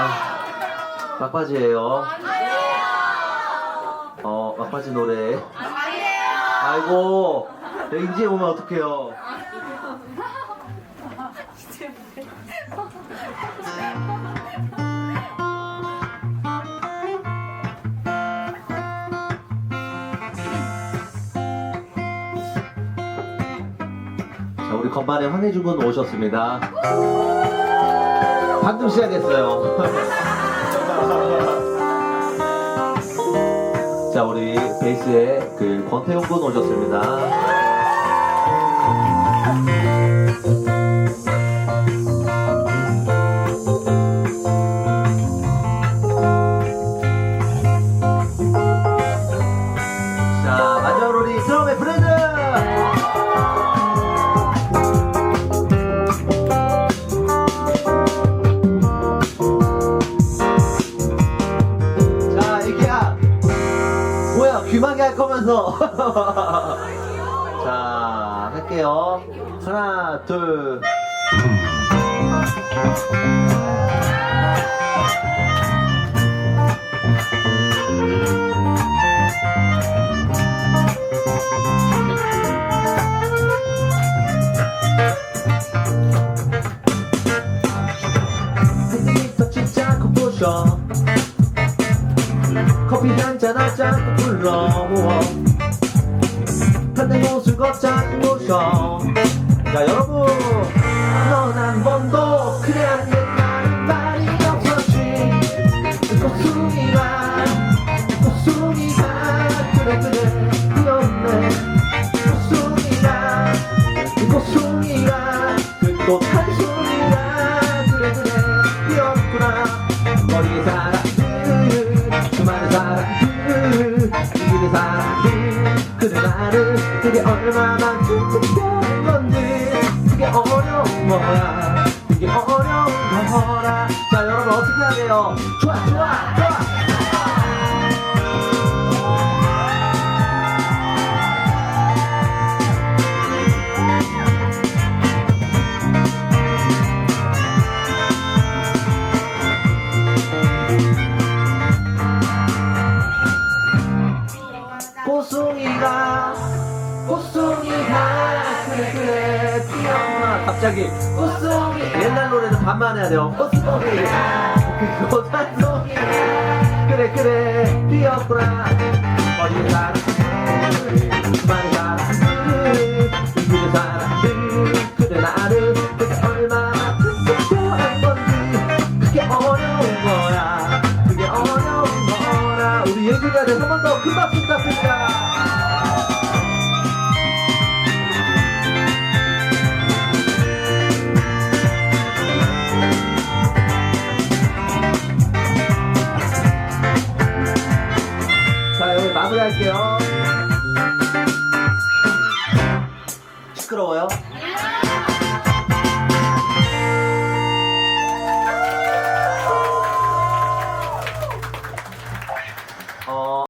아, 막바지예요. 어, 막바지 노래. 아이고, 네, 이제 오면 어떡해요. 자, 우리 건반에 황혜준 군 오셨습니다. 방금 시작했어요. 자, 우리 베이스에 그 권태용 군 오셨습니다. 거면서. 자, 할게요. 하나, 둘. 핸드미터 진짜 컴포셔 커피 한잔 하자고 불러 편한 곳을 걷자는 모셔 자 여러분 넌 한 번도 그래 안 된다는 말이 없었지. 꽃송이가 꽃송이가 그래 그래 귀엽네. 꽃송이가 꽃송이가 그꽃한 송이가 그래 그래 귀엽구나. 머리에 수많은 사람들 이기는 사람들 그래 나를 그게 얼마나 특별한 건지 그게 어려운 거야 그게 어려운 거라 자 여러분 어떻게 돼요 좋아 좋아 좋아 갑자기 꽃송이 옛날 노래는 반만 해야 돼요. 꽃송이가 그 꽃송이 그래 그래. 피었구나. 어린 사람들 수많은 사람들 이기는 사람들 그래 나를 그게 얼마나 특별한 건지. 그게 어려운 거야. 그게 어려운 거라. 우리 예술가들 한번더큰 박수 부탁드립니다 자 여기